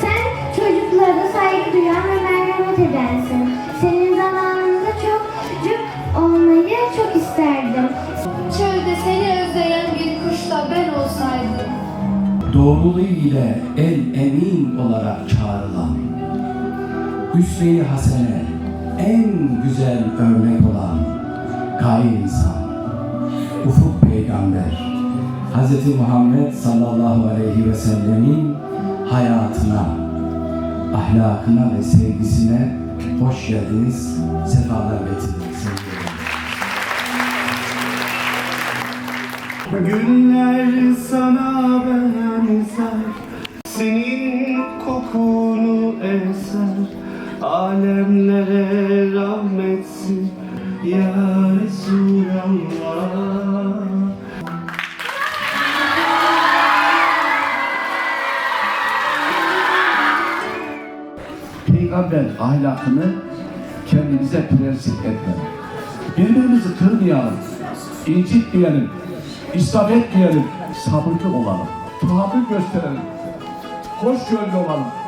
Sen çocuklara saygı duyan ve merhamet edensin. Doğruluğu ile el emin olarak çağrılan, hüsnü hasene en güzel örnek olan kain insan, ufuk peygamber, Hz. Muhammed sallallahu aleyhi ve sellemin hayatına, ahlakına ve sevgisine hoş geldiniz, sefalar getirdiniz. Güller kokunu eser Alemlere rahmetsin Ya Resulallah peygamber ahlakını kendimize prensip etmemek. Birbirimizi kırmayalım, incitmeyelim, israf etmeyelim, sabırlı olalım, tahammül gösterelim, hoşgörülü olalım.